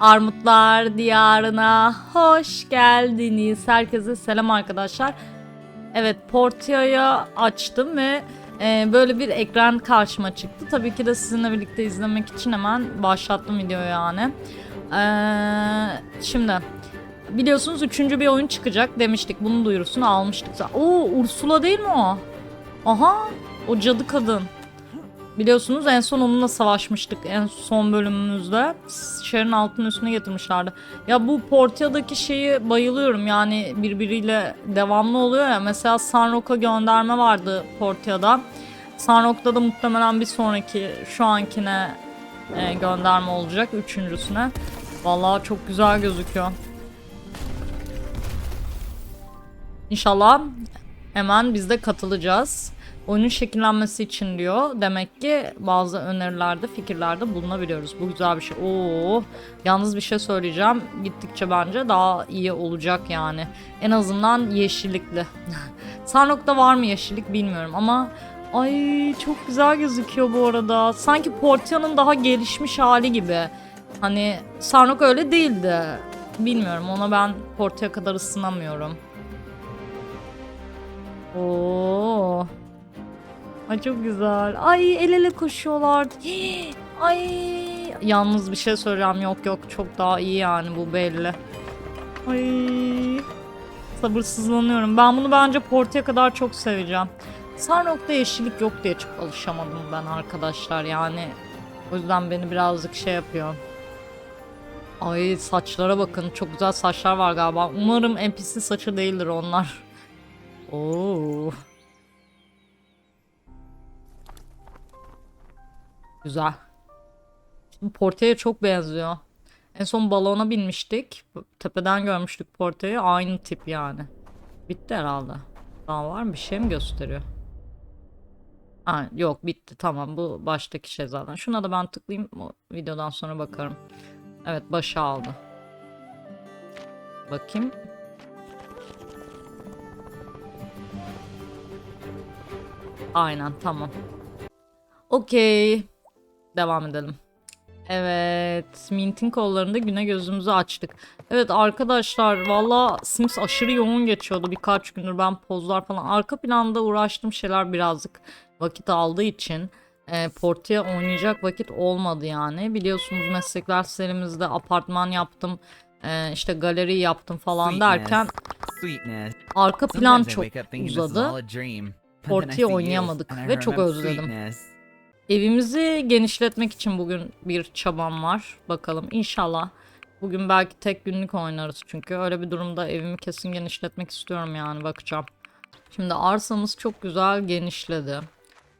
Armutlar diyarına hoş geldiniz. Herkese selam arkadaşlar. Evet Portia'yı açtım ve e, böyle bir ekran karşıma çıktı. Tabii ki de sizinle birlikte izlemek için hemen başlattım videoyu yani. Ee, şimdi biliyorsunuz üçüncü bir oyun çıkacak demiştik. Bunun duyurusunu almıştık. Oo Ursula değil mi o? Aha o cadı kadın. Biliyorsunuz en son onunla savaşmıştık en son bölümümüzde. Şehrin altının üstüne getirmişlerdi. Ya bu Portia'daki şeyi bayılıyorum yani birbiriyle devamlı oluyor ya. Mesela Sanrok'a gönderme vardı Portia'da. Sanrok'ta da muhtemelen bir sonraki şu ankine e, gönderme olacak üçüncüsüne. Vallahi çok güzel gözüküyor. İnşallah hemen biz de katılacağız. Oyunun şekillenmesi için diyor. Demek ki bazı önerilerde, fikirlerde bulunabiliyoruz. Bu güzel bir şey. Oo, yalnız bir şey söyleyeceğim. Gittikçe bence daha iyi olacak yani. En azından yeşillikli. Sarnok'ta var mı yeşillik bilmiyorum ama ay çok güzel gözüküyor bu arada. Sanki Portia'nın daha gelişmiş hali gibi. Hani Sarnok öyle değildi. Bilmiyorum ona ben Portia kadar ısınamıyorum. Oo. Ay çok güzel. Ay el ele koşuyorlar. Hii, Ay yalnız bir şey söyleyeceğim. Yok yok çok daha iyi yani bu belli. Ay sabırsızlanıyorum. Ben bunu bence Porta'ya kadar çok seveceğim. Sarnok'ta yeşillik yok diye çok alışamadım ben arkadaşlar yani. O yüzden beni birazcık şey yapıyor. Ay saçlara bakın. Çok güzel saçlar var galiba. Umarım NPC saçı değildir onlar. Oo. Güzel. Şimdi Porte'ye çok benziyor. En son balona binmiştik. Tepeden görmüştük Porte'yi. Aynı tip yani. Bitti herhalde. Daha var mı? Bir şey mi gösteriyor? Ha, yok bitti tamam bu baştaki şey zaten. Şuna da ben tıklayayım o videodan sonra bakarım. Evet başı aldı. Bakayım. Aynen tamam. Okey. Devam edelim. Evet. Mint'in kollarında güne gözümüzü açtık. Evet arkadaşlar valla Sims aşırı yoğun geçiyordu birkaç gündür ben pozlar falan. Arka planda uğraştığım şeyler birazcık vakit aldığı için e, Portia oynayacak vakit olmadı yani. Biliyorsunuz meslekler serimizde apartman yaptım. e, işte galeri yaptım falan derken Sweetness. arka plan çok uzadı. you, oynayamadık ve çok özledim. sweetness. Evimizi genişletmek için bugün bir çabam var. Bakalım inşallah. Bugün belki tek günlük oynarız çünkü öyle bir durumda evimi kesin genişletmek istiyorum yani bakacağım. Şimdi arsamız çok güzel genişledi.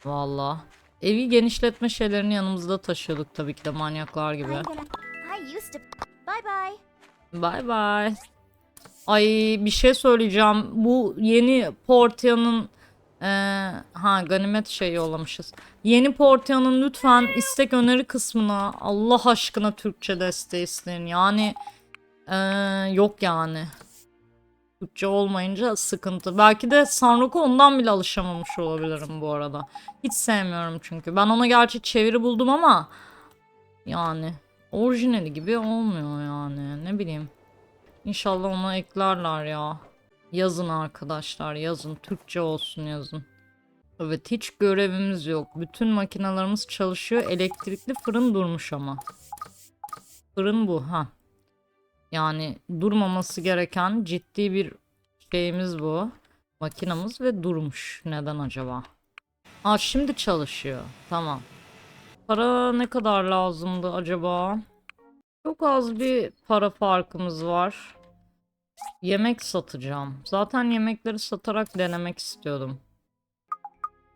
Valla. Evi genişletme şeylerini yanımızda taşıyorduk tabii ki de manyaklar gibi. Bye bye. Bye bye. Ay bir şey söyleyeceğim. Bu yeni Portia'nın eee, ha ganimet şey yollamışız. Yeni Portia'nın lütfen istek öneri kısmına Allah aşkına Türkçe desteği isteyin. Yani eee, yok yani. Türkçe olmayınca sıkıntı. Belki de Sanrok'a ondan bile alışamamış olabilirim bu arada. Hiç sevmiyorum çünkü. Ben ona gerçi çeviri buldum ama yani orijinali gibi olmuyor yani. Ne bileyim. İnşallah onu eklerler ya. Yazın arkadaşlar yazın. Türkçe olsun yazın. Evet hiç görevimiz yok. Bütün makinalarımız çalışıyor. Elektrikli fırın durmuş ama. Fırın bu ha. Yani durmaması gereken ciddi bir şeyimiz bu. Makinamız ve durmuş. Neden acaba? Aa şimdi çalışıyor. Tamam. Para ne kadar lazımdı acaba? Çok az bir para farkımız var. Yemek satacağım. Zaten yemekleri satarak denemek istiyordum.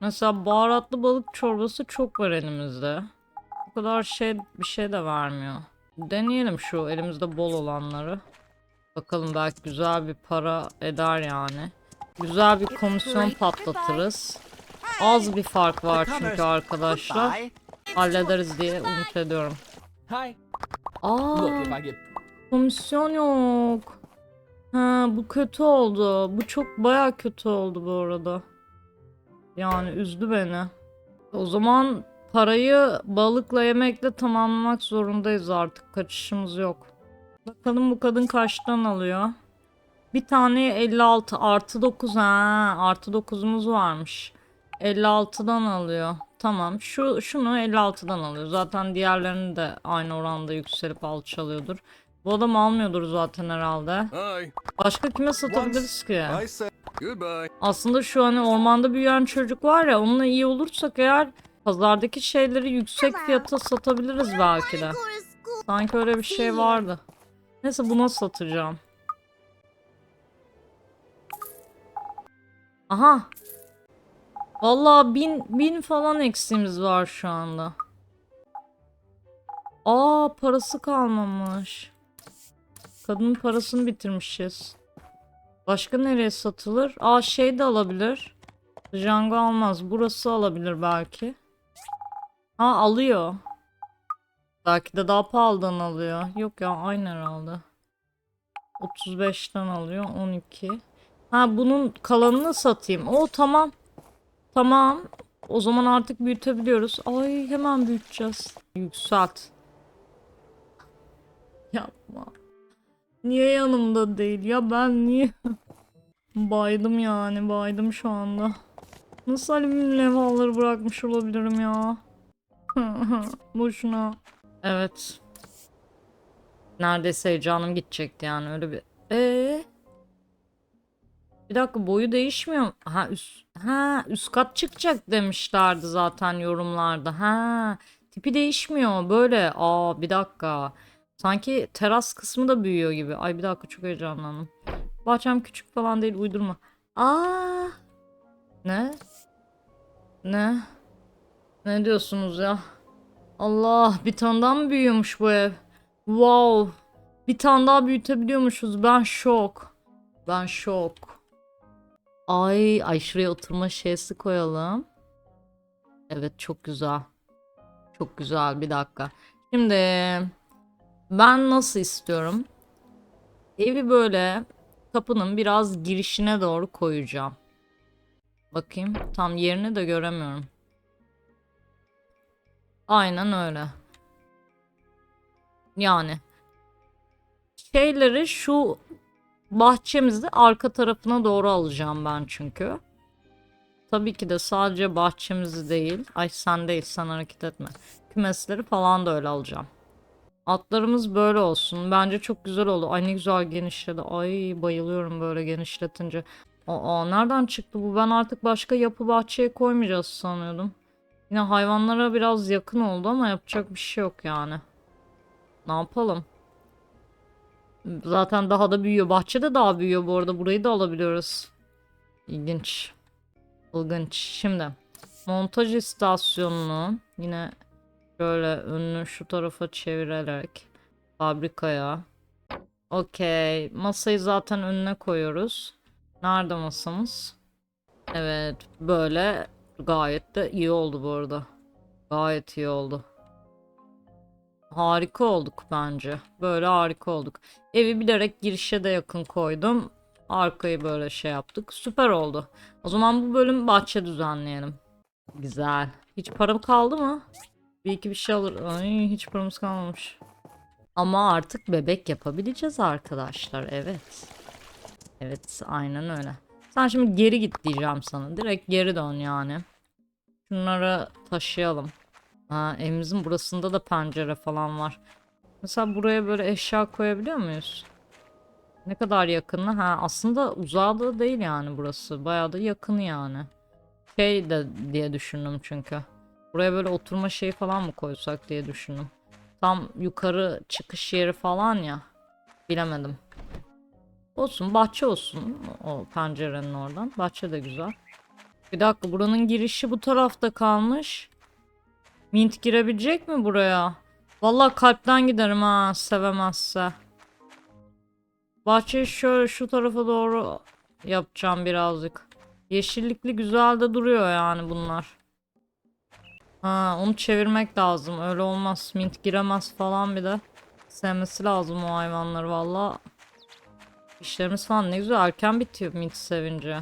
Mesela baharatlı balık çorbası çok var elimizde. O kadar şey bir şey de vermiyor. Deneyelim şu elimizde bol olanları. Bakalım belki güzel bir para eder yani. Güzel bir komisyon patlatırız. Az bir fark var çünkü arkadaşlar. Hallederiz diye umut ediyorum. Hi. Aa, komisyon yok. Ha, bu kötü oldu. Bu çok baya kötü oldu bu arada. Yani üzdü beni. O zaman parayı balıkla yemekle tamamlamak zorundayız artık. Kaçışımız yok. Bakalım bu kadın kaçtan alıyor? Bir tane 56 artı 9 ha artı 9'umuz varmış. 56'dan alıyor. Tamam şu şunu 56'dan alıyor. Zaten diğerlerini de aynı oranda yükselip alçalıyordur. Bu adam almıyordur zaten herhalde. Başka kime satabiliriz ki? Aslında şu hani ormanda büyüyen çocuk var ya onunla iyi olursak eğer pazardaki şeyleri yüksek fiyata satabiliriz belki de. Sanki öyle bir şey vardı. Neyse buna satacağım. Aha. Vallahi bin, bin falan eksiğimiz var şu anda. Aa parası kalmamış. Kadının parasını bitirmişiz. Başka nereye satılır? Aa şey de alabilir. Django almaz. Burası alabilir belki. Ha alıyor. Belki de daha pahalıdan alıyor. Yok ya aynı herhalde. 35'ten alıyor. 12. Ha bunun kalanını satayım. O tamam. Tamam. O zaman artık büyütebiliyoruz. Ay hemen büyüteceğiz. Yükselt. Yapma. Niye yanımda değil? Ya ben niye? baydım yani. Baydım şu anda. Nasıl alüminyum levhaları bırakmış olabilirim ya? Boşuna. Evet. Neredeyse heyecanım gidecekti yani öyle bir. Ee? Bir dakika boyu değişmiyor. Ha üst ha üst kat çıkacak demişlerdi zaten yorumlarda. Ha tipi değişmiyor böyle. Aa bir dakika. Sanki teras kısmı da büyüyor gibi. Ay bir dakika çok heyecanlandım. Bahçem küçük falan değil uydurma. Aa. Ne? Ne? Ne diyorsunuz ya? Allah bir tane daha mı büyüyormuş bu ev? Wow. Bir tane daha büyütebiliyormuşuz. Ben şok. Ben şok. Ay, ay şuraya oturma şeysi koyalım. Evet çok güzel. Çok güzel bir dakika. Şimdi ben nasıl istiyorum? Evi böyle kapının biraz girişine doğru koyacağım. Bakayım tam yerini de göremiyorum. Aynen öyle. Yani şeyleri şu bahçemizde arka tarafına doğru alacağım ben çünkü. Tabii ki de sadece bahçemizi değil. Ay sen değil sen hareket etme. Kümesleri falan da öyle alacağım. Atlarımız böyle olsun. Bence çok güzel oldu. Ay ne güzel genişledi. Ay bayılıyorum böyle genişletince. Aa nereden çıktı bu? Ben artık başka yapı bahçeye koymayacağız sanıyordum. Yine hayvanlara biraz yakın oldu ama yapacak bir şey yok yani. Ne yapalım? Zaten daha da büyüyor. Bahçede daha büyüyor bu arada. Burayı da alabiliyoruz. İlginç. İlginç. Şimdi montaj istasyonunu yine şöyle önünü şu tarafa çevirerek fabrikaya. Okey. Masayı zaten önüne koyuyoruz. Nerede masamız? Evet. Böyle gayet de iyi oldu bu arada. Gayet iyi oldu. Harika olduk bence. Böyle harika olduk. Evi bilerek girişe de yakın koydum. Arkayı böyle şey yaptık. Süper oldu. O zaman bu bölüm bahçe düzenleyelim. Güzel. Hiç param kaldı mı? Bir iki bir şey alır. Ay hiç paramız kalmamış. Ama artık bebek yapabileceğiz arkadaşlar. Evet. Evet aynen öyle. Sen şimdi geri git diyeceğim sana. Direkt geri dön yani. Şunları taşıyalım. Ha, evimizin burasında da pencere falan var. Mesela buraya böyle eşya koyabiliyor muyuz? Ne kadar yakını? Ha, aslında uzağı da değil yani burası. Bayağı da yakın yani. Şey de diye düşündüm çünkü. Buraya böyle oturma şeyi falan mı koysak diye düşündüm. Tam yukarı çıkış yeri falan ya. Bilemedim. Olsun bahçe olsun o pencerenin oradan. Bahçe de güzel. Bir dakika buranın girişi bu tarafta kalmış. Mint girebilecek mi buraya? Vallahi kalpten giderim ha sevemezse. Bahçeyi şöyle şu tarafa doğru yapacağım birazcık. Yeşillikli güzel de duruyor yani bunlar. Ha, onu çevirmek lazım. Öyle olmaz. Mint giremez falan bir de. Sevmesi lazım o hayvanları valla. İşlerimiz falan ne güzel erken bitiyor mint sevince.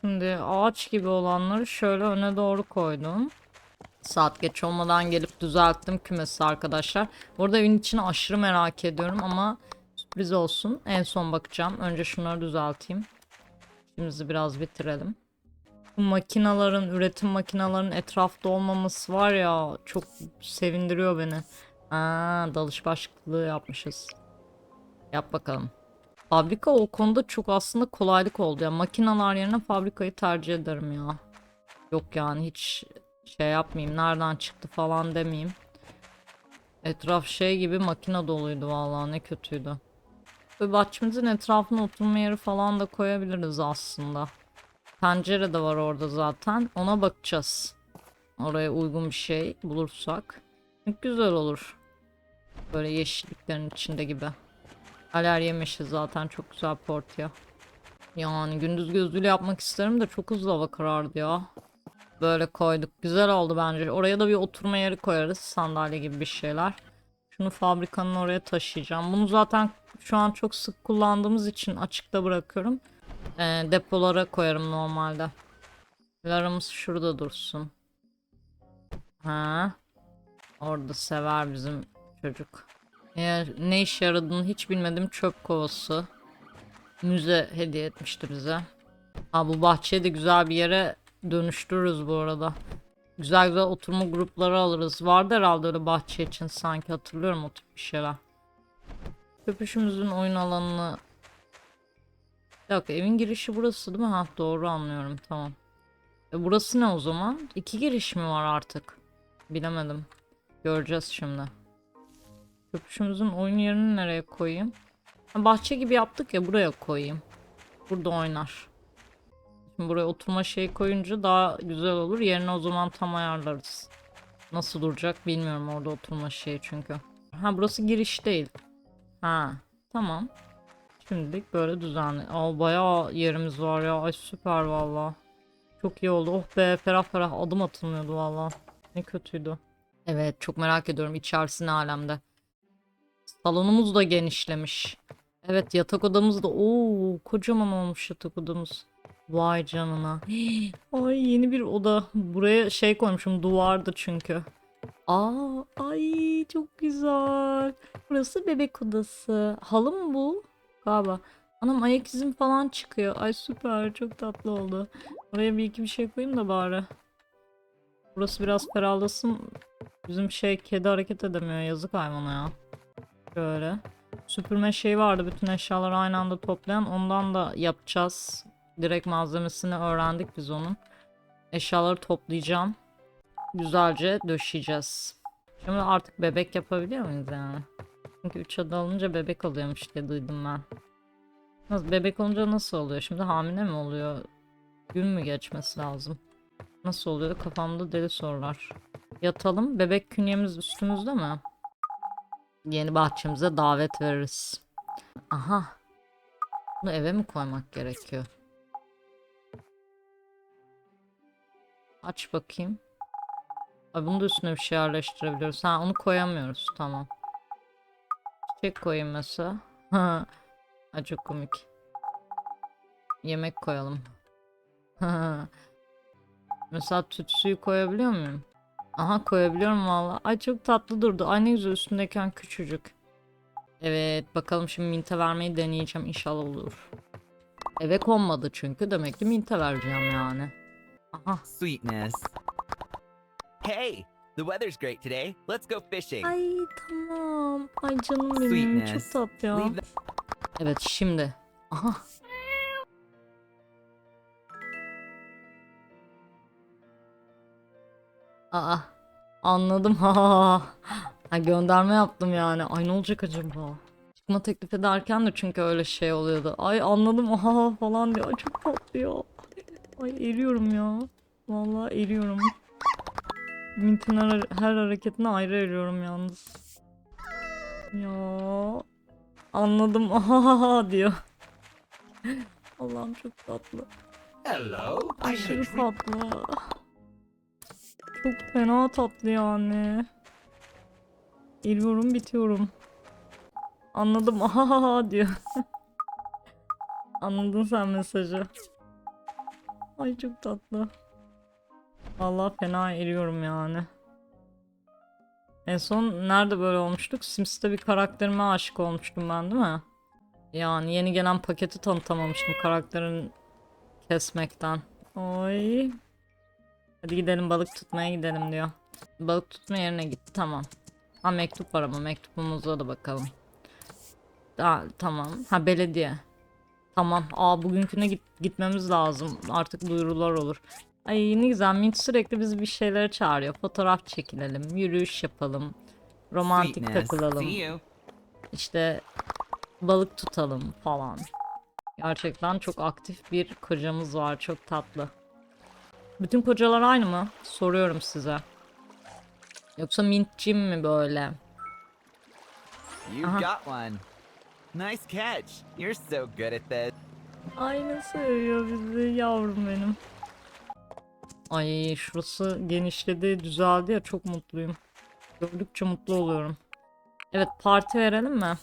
Şimdi ağaç gibi olanları şöyle öne doğru koydum. Saat geç olmadan gelip düzelttim kümesi arkadaşlar. Burada evin içini aşırı merak ediyorum ama sürpriz olsun. En son bakacağım. Önce şunları düzelteyim. İşimizi biraz bitirelim. Bu makinaların, üretim makinaların etrafta olmaması var ya çok sevindiriyor beni. Aa, dalış başlıklığı yapmışız. Yap bakalım. Fabrika o konuda çok aslında kolaylık oldu ya. Makinalar yerine fabrikayı tercih ederim ya. Yok yani hiç şey yapmayayım. Nereden çıktı falan demeyeyim. Etraf şey gibi makina doluydu vallahi ne kötüydü. Ve bahçemizin etrafına oturma yeri falan da koyabiliriz aslında. Pencere de var orada zaten. Ona bakacağız. Oraya uygun bir şey bulursak. Çok güzel olur. Böyle yeşilliklerin içinde gibi. Aler yemişiz zaten çok güzel portya. Yani gündüz gözlüğüyle yapmak isterim de çok hızlı hava karardı ya. Böyle koyduk. Güzel oldu bence. Oraya da bir oturma yeri koyarız. Sandalye gibi bir şeyler. Şunu fabrikanın oraya taşıyacağım. Bunu zaten şu an çok sık kullandığımız için açıkta bırakıyorum. Ee, depolara koyarım normalde. Larımız şurada dursun. Ha. Orada sever bizim çocuk. Eğer ne işe yaradığını hiç bilmedim çöp kovası. Müze hediye etmişti bize. Ha bu bahçeyi de güzel bir yere dönüştürürüz bu arada. Güzel güzel oturma grupları alırız. Vardı herhalde öyle bahçe için sanki hatırlıyorum o tip bir şeyler. Köpüşümüzün oyun alanını... Bir evin girişi burası değil mi? Ha doğru anlıyorum tamam. E, burası ne o zaman? İki giriş mi var artık? Bilemedim. Göreceğiz şimdi. Köpüşümüzün oyun yerini nereye koyayım? Ha, bahçe gibi yaptık ya buraya koyayım. Burada oynar. Şimdi buraya oturma şeyi koyunca daha güzel olur. Yerine o zaman tam ayarlarız. Nasıl duracak bilmiyorum orada oturma şeyi çünkü. Ha burası giriş değil. Ha tamam. Şimdilik böyle düzenli. Aa bayağı yerimiz var ya. Ay süper valla. Çok iyi oldu. Oh be ferah ferah adım atılmıyordu valla. Ne kötüydü. Evet çok merak ediyorum içerisi ne alemde. Salonumuz da genişlemiş. Evet yatak odamız da ooo kocaman olmuş yatak odamız. Vay canına. Ay yeni bir oda. Buraya şey koymuşum duvardı çünkü. Aa ay çok güzel. Burası bebek odası. Halı mı bu? Galiba. Anam ayak izim falan çıkıyor. Ay süper çok tatlı oldu. Oraya bir iki bir şey koyayım da bari. Burası biraz ferahlasın. Bizim şey kedi hareket edemiyor. Yazık hayvana ya. Şöyle. Süpürme şeyi vardı bütün eşyaları aynı anda toplayan. Ondan da yapacağız. Direkt malzemesini öğrendik biz onun. Eşyaları toplayacağım. Güzelce döşeyeceğiz. Şimdi artık bebek yapabiliyor muyuz yani? Çünkü 3 adı alınca bebek oluyormuş diye duydum ben. Nasıl, bebek olunca nasıl oluyor? Şimdi hamile mi oluyor? Gün mü geçmesi lazım? Nasıl oluyor? Kafamda deli sorular. Yatalım. Bebek künyemiz üstümüzde mi? Yeni bahçemize davet veririz. Aha. Bunu eve mi koymak gerekiyor? Aç bakayım. Ay bunu da üstüne bir şey yerleştirebiliyoruz. Ha onu koyamıyoruz. Tamam. Çiçek mesela. Ay çok komik. Yemek koyalım. mesela tütsüyü koyabiliyor muyum? Aha koyabiliyorum valla. Ay çok tatlı durdu. Ay ne güzel üstündeyken küçücük. Evet bakalım şimdi minte vermeyi deneyeceğim. İnşallah olur. Eve konmadı çünkü. Demek ki minte vereceğim yani. Aha. Sweetness. Hey, the weather's great today. Let's go fishing. Ay tamam. Ay canım benim. Sweetness. Çok tatlı ya. Leave the- Evet şimdi. Aha. Aa. Anladım. Ha. ha gönderme yaptım yani. Ay ne olacak acaba? Çıkma teklif ederken de çünkü öyle şey oluyordu. Ay anladım aha falan diyor. Ay çok tatlı ya. Ay eriyorum ya. Vallahi eriyorum. Mint'in her, her hareketine ayrı eriyorum yalnız. Ya. Anladım. Ahaha diyor. Allah'ım çok tatlı. Hello. Aşırı tatlı. Çok fena tatlı yani. Eriyorum bitiyorum. Anladım. Ahaha diyor. Anladın sen mesajı. Ay çok tatlı. Vallahi fena eriyorum yani. En son nerede böyle olmuştuk? Sims'te bir karakterime aşık olmuştum ben değil mi? Yani yeni gelen paketi tanıtamamıştım karakterin kesmekten. Oy. Hadi gidelim balık tutmaya gidelim diyor. Balık tutma yerine gitti tamam. Ha mektup var ama mektubumuza da bakalım. Ha, tamam. Ha belediye. Tamam. Aa bugünküne git gitmemiz lazım. Artık duyurular olur. Ay ne güzel. Mint sürekli bizi bir şeylere çağırıyor. Fotoğraf çekilelim, yürüyüş yapalım, romantik Sweetness. takılalım, işte balık tutalım falan. Gerçekten çok aktif bir kocamız var. Çok tatlı. Bütün kocalar aynı mı? Soruyorum size. Yoksa mintcim mi böyle? You got one. Nice catch. You're so good at this. Aynı seviyor bizi yavrum benim. Ay şurası genişledi, düzeldi ya çok mutluyum. Gördükçe mutlu oluyorum. Evet parti verelim mi?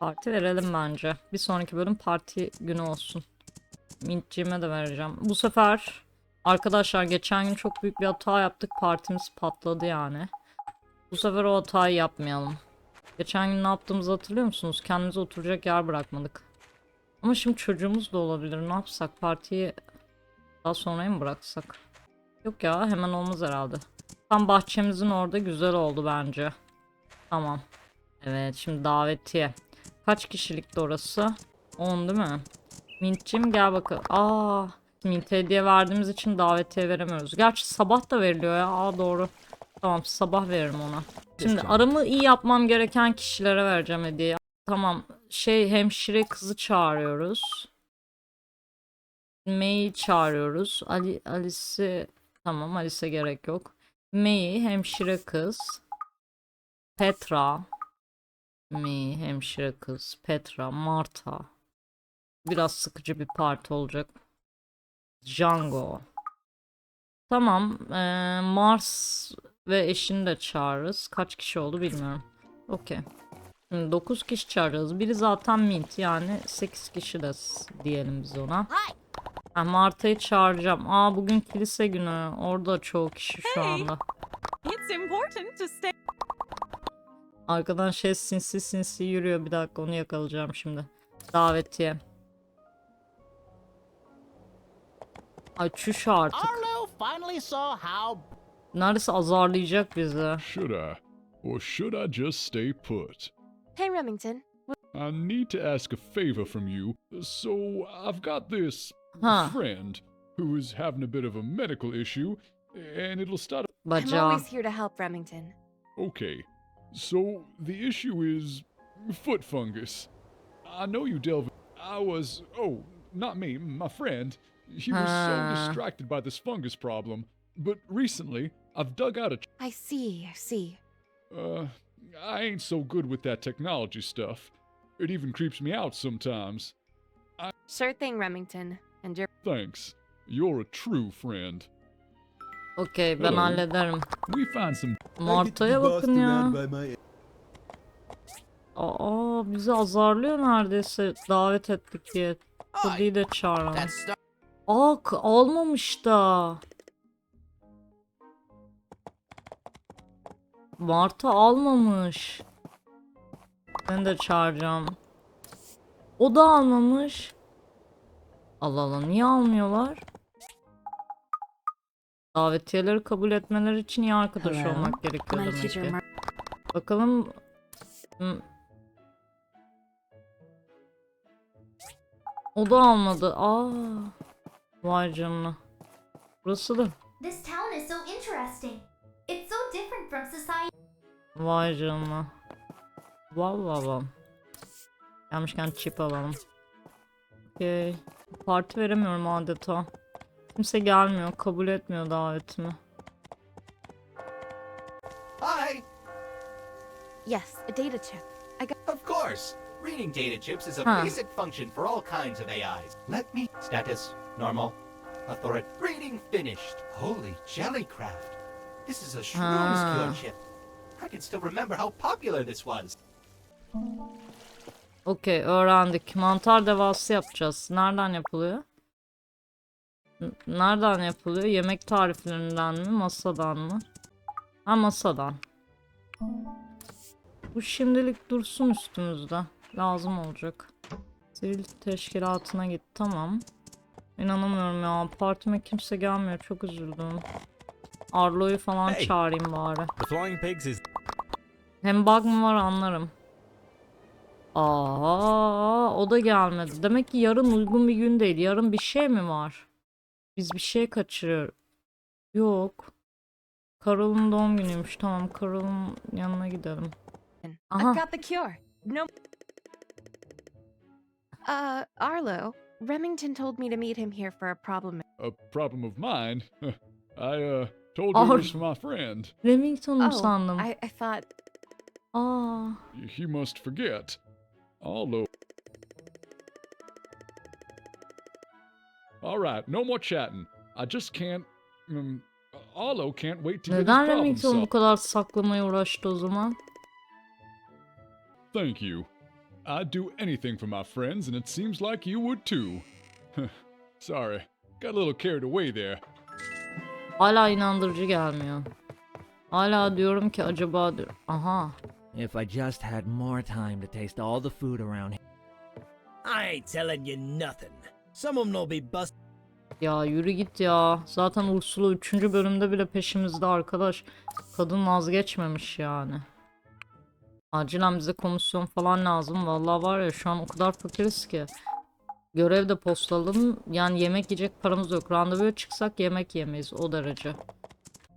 Parti verelim bence. Bir sonraki bölüm parti günü olsun. Mintciğime de vereceğim. Bu sefer arkadaşlar geçen gün çok büyük bir hata yaptık. Partimiz patladı yani. Bu sefer o hatayı yapmayalım. Geçen gün ne yaptığımızı hatırlıyor musunuz? Kendimize oturacak yer bırakmadık. Ama şimdi çocuğumuz da olabilir. Ne yapsak? Partiyi daha sonraya mı bıraksak? Yok ya hemen olmaz herhalde. Tam bahçemizin orada güzel oldu bence. Tamam. Evet şimdi davetiye. Kaç kişilikti orası? 10 değil mi? Mint'cim gel bakalım. Aa, Mint'e hediye verdiğimiz için davetiye veremiyoruz. Gerçi sabah da veriliyor ya. Aa doğru. Tamam sabah veririm ona. Şimdi aramı iyi yapmam gereken kişilere vereceğim hediye. Tamam. Şey hemşire kızı çağırıyoruz. May'i çağırıyoruz. Ali Alice'i tamam Alice'e gerek yok. May'i hemşire kız. Petra. May hemşire kız. Petra, Marta. Biraz sıkıcı bir parti olacak. Django. Tamam. eee, Mars ve eşini de çağırırız. Kaç kişi oldu bilmiyorum. Okey. Şimdi 9 kişi çağıracağız. Biri zaten Mint yani 8 kişi de diyelim biz ona. Ha, Marta'yı çağıracağım. Aa bugün kilise günü. Orada çoğu kişi şu anda. It's important to stay. Arkadan şey sinsi sinsi yürüyor. Bir dakika onu yakalayacağım şimdi. Davetiye. Ay çüş artık. Arlo finally saw how Neredeyse azarlayacak bizi. Should I? Or should I just stay put? Hey, Remington. I need to ask a favor from you. So, I've got this Huh. friend who is having a bit of a medical issue, and it'll start. I'm Bacağı. always here to help, Remington. Okay, so the issue is foot fungus. I know you delve. I was. Oh, not me, my friend. He was so distracted by this fungus problem. But recently, I've dug out a I see, I see. Uh, I ain't so good with that technology stuff. It even creeps me out sometimes. Sure thing, Remington. And you're Thanks. You're a true friend. Okey ben Hello. hallederim. We find some Marta'ya bakın ya. Aa bizi azarlıyor neredeyse davet ettik diye. Cody'yi de çağıralım. Aa k- almamış da. Marta almamış. Ben de çağıracağım. O da almamış. Allah Allah niye almıyorlar? Davetiyeleri kabul etmeleri için iyi arkadaş Hello. olmak gerekiyor demek ki. Bakalım. Hmm. O da almadı. Aa. Vay canına. Burası da. This town is so interesting. It's so different from society. Vay canına. Vav vav vav. Gelmişken çip alalım. Okey. Parti veremiyorum adeta. Kimse gelmiyor. Kabul etmiyor davetimi. Hi! Yes, a data chip. I got Of course! Reading data chips is a Huh. basic function for all kinds of AIs. Let me. Status. Normal. Authority. Reading finished. Holy jellycraft. This is a shrooms skill Ah. chip. I can still remember how popular this was. Okey öğrendik. Mantar devası yapacağız. Nereden yapılıyor? N- Nereden yapılıyor? Yemek tariflerinden mi? Masadan mı? Ha masadan. Bu şimdilik dursun üstümüzde. Lazım olacak. Sivil teşkilatına git. Tamam. İnanamıyorum ya. Partime kimse gelmiyor. Çok üzüldüm. Arlo'yu falan Hey. çağırayım bari. Hem bug mı var anlarım. Aa, o da gelmedi. Demek ki yarın uygun bir gün değil. Yarın bir şey mi var? Biz bir şey kaçırıyoruz. Yok. Carol'ın doğum günüymüş. Tamam, Carol'ın yanına gidelim. Aha. I've got the cure. No. Uh, Arlo, Remington told me to meet him here for a problem. A problem of mine? I, uh, told you it was my friend. Remington'u Oh, sandım. I, I thought. Aa, He must forget. Although. All right, no more chatting. I just can't. Um, Arlo can't wait to get neden Remington bu kadar saklamaya uğraştı o zaman? Thank you. I'd do anything for my friends, and it seems like you would too. Sorry, got a little carried away there. Hala inandırıcı gelmiyor. Hala diyorum ki acaba diyor. Aha. If I just had more time to taste all the food around here. I ain't telling you nothing. Some of 'em'll be bust. Ya yürü git ya. Zaten Ursula 3. bölümde bile peşimizde arkadaş. Kadın vazgeçmemiş yani. Acilen bize komisyon falan lazım. Vallahi var ya şu an o kadar fakiriz ki. Görev de postaladım. Yani yemek yiyecek paramız yok. Randevuya çıksak yemek yemeyiz o derece.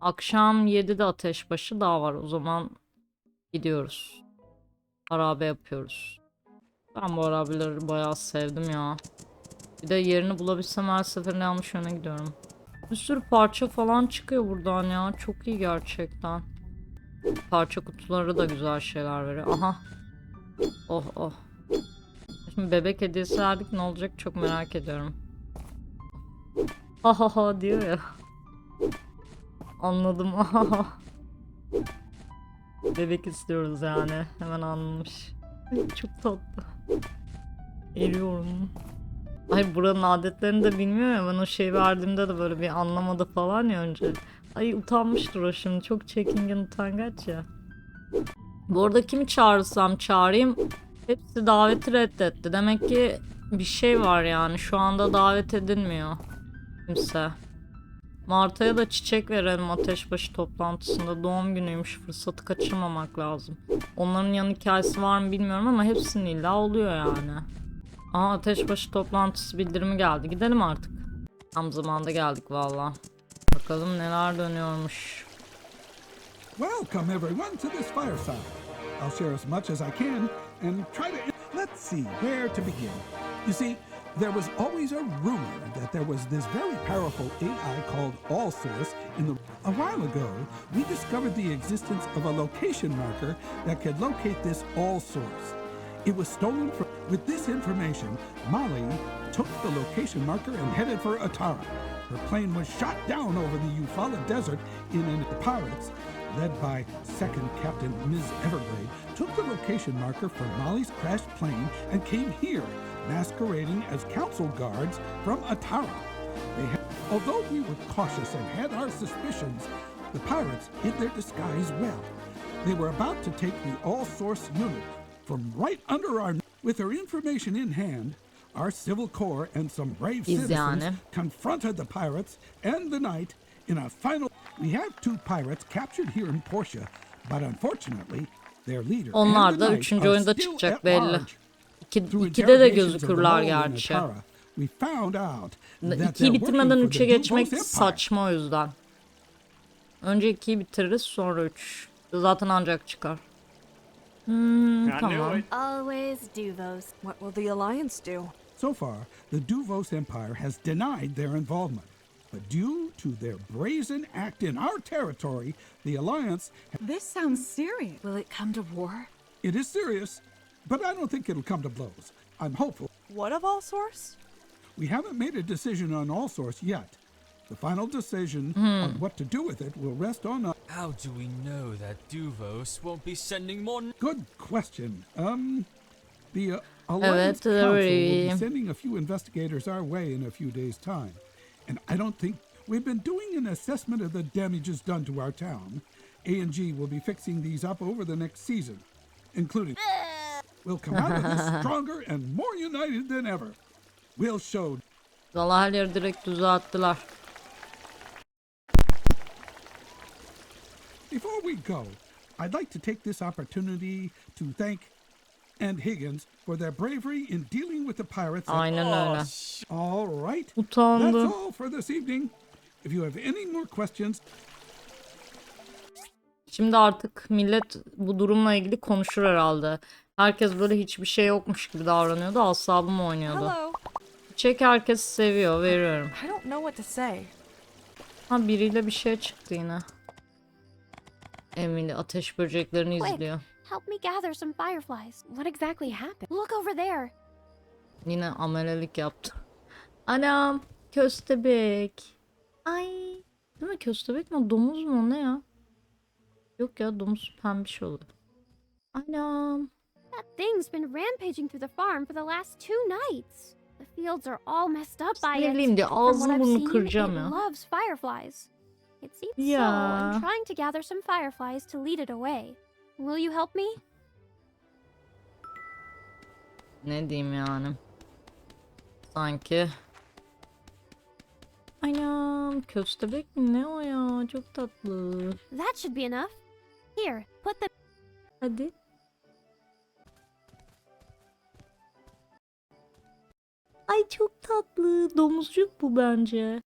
Akşam 7'de ateşbaşı daha var. O zaman gidiyoruz. Harabe yapıyoruz. Ben bu harabeleri bayağı sevdim ya. Bir de yerini bulabilsem her seferinde yanlış yöne gidiyorum. Bir sürü parça falan çıkıyor buradan ya. Çok iyi gerçekten. Parça kutuları da güzel şeyler veriyor. Aha. Oh oh. Şimdi bebek hediyesi verdik ne olacak çok merak ediyorum. Ha ha ha diyor ya. Anladım. Bebek istiyoruz yani. Hemen anlamış. Çok tatlı. Eriyorum. Ay buranın adetlerini de bilmiyor ya ben o şey verdiğimde de böyle bir anlamadı falan ya önce. Ay utanmıştır o şimdi çok çekingen utangaç ya. Bu arada kimi çağırsam çağırayım hepsi daveti reddetti. Demek ki bir şey var yani şu anda davet edilmiyor kimse. Marta'ya da çiçek verelim ateşbaşı toplantısında. Doğum günüymüş fırsatı kaçırmamak lazım. Onların yan hikayesi var mı bilmiyorum ama hepsinin illa oluyor yani. Aa ateşbaşı toplantısı bildirimi geldi. Gidelim artık. Tam zamanda geldik valla. Bakalım neler dönüyormuş. Welcome, everyone, to this fireside. I'll share as much as I can and try to. Let's see where to begin. You see, there was always a rumor that there was this very powerful AI called All Source in the. A while ago, we discovered the existence of a location marker that could locate this All Source. It was stolen from. With this information, Molly took the location marker and headed for Atara. Her plane was shot down over the Eufaula Desert in an pirates, led by Second Captain Ms. Everglade, took the location marker from Molly's crashed plane and came here, masquerading as council guards from Atara. They had, although we were cautious and had our suspicions, the pirates hid their disguise well. They were about to take the All Source unit from right under our. With her information in hand, our civil corps and some brave citizens confronted the pirates and the knight in a final. We have two pirates captured here in Portia, but unfortunately, their leader Onlar and the da knight are still at belli. large. İki, ikide de gözükürler gerçi. İkiyi bitirmeden üçe geçmek saçma o yüzden. Önce ikiyi bitiririz sonra üç. Zaten ancak çıkar. Hmm, tamam. Always Duvos. What will the Alliance do? So far, the Duvos Empire has denied their involvement. But due to their brazen act in our territory, the Alliance, This sounds serious. Will it come to war? it is serious, but I don't think it'll come to blows. I'm hopeful. What of all source? We haven't made a decision on all source yet. The final decision on what to do with it will rest on a How do we know that Duvos won't be sending more? good question. Um, the uh, Alliance Evet, Council will be sending a few investigators our way in a few days' time. And I don't think we've been doing an assessment of the damages done to our town, A&G will be fixing these up over the next season, including We'll come out of this stronger and more united than ever. We'll show Valla her yeri direkt düzelttiler. Before we go, I'd like to take this opportunity to thank and Higgins for their bravery in dealing with the pirates. at- Aynen öyle. All right. Utandı. That's all for this evening. If you have any more questions, Şimdi artık millet bu durumla ilgili konuşur herhalde. Herkes böyle hiçbir şey yokmuş gibi davranıyordu. Asabım oynuyordu. Hello. Çek herkes seviyor. Veriyorum. I don't know what to say. Ha biriyle bir şey çıktı yine. Emily ateş böceklerini Quick. izliyor. Help me gather some fireflies. What exactly happened? Look over there. Yine amelelik yaptı. Anam köstebek. Ay. Değil mi köstebek mi? Domuz mu? o Ne ya? Yok ya domuz pembiş olur. Anam. That thing's been rampaging through the farm for the last two nights. The fields are all messed up by it. bileyim diye ağzını burnunu kıracağım it ya. loves fireflies. It seems so. Yeah. I'm trying to gather some fireflies to lead it away. Will you help me? Ne diyeyim yani. Sanki. Anam köstebek mi ne o ya çok tatlı. That should be enough. Here, put the Hadi. Ay çok tatlı. Domuzcuk bu bence.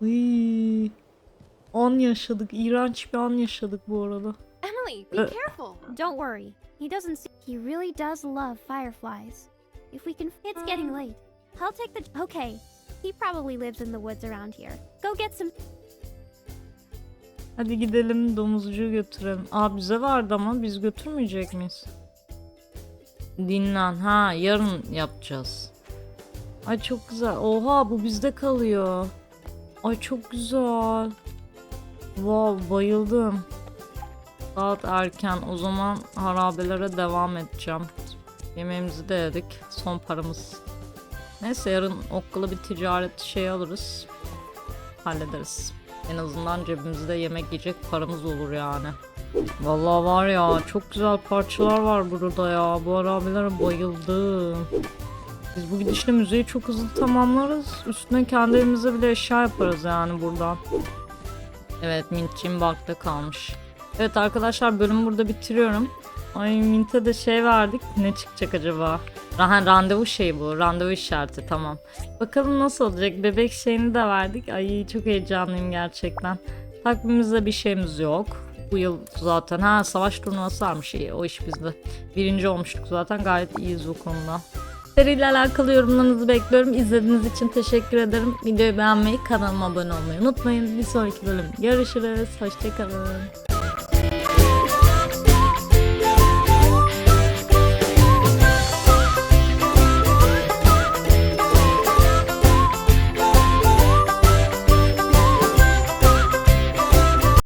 Uy. An yaşadık. İğrenç bir an yaşadık bu arada. Emily, be careful. Don't worry. He doesn't see. He really does love fireflies. If we can. It's getting late. I'll take the. Okay. He probably lives in the woods around here. Go get some. Hadi gidelim domuzcuğu götürelim. Aa bize vardı ama biz götürmeyecek miyiz? Dinlen. Ha yarın yapacağız. Ay çok güzel. Oha bu bizde kalıyor. Ay çok güzel. Wow bayıldım. Saat erken. O zaman harabelere devam edeceğim. Yemeğimizi de yedik. Son paramız. Neyse yarın okula bir ticaret şey alırız. Hallederiz. En azından cebimizde yemek yiyecek paramız olur yani. Vallahi var ya çok güzel parçalar var burada ya. Bu arabilere bayıldım. Biz bu gidişle müzeyi çok hızlı tamamlarız. Üstüne kendi evimize bile eşya yaparız yani buradan. Evet Mint'ciğim bakta kalmış. Evet arkadaşlar bölümü burada bitiriyorum. Ay Mint'e de şey verdik. Ne çıkacak acaba? Ha, randevu şey bu. Randevu işareti tamam. Bakalım nasıl olacak. Bebek şeyini de verdik. Ay çok heyecanlıyım gerçekten. Takvimimizde bir şeyimiz yok. Bu yıl zaten ha savaş turnuvası varmış iyi o iş bizde. Birinci olmuştuk zaten gayet iyiyiz bu konuda. Seriyle alakalı yorumlarınızı bekliyorum. İzlediğiniz için teşekkür ederim. Videoyu beğenmeyi, kanalıma abone olmayı unutmayın. Bir sonraki bölüm görüşürüz. Hoşçakalın.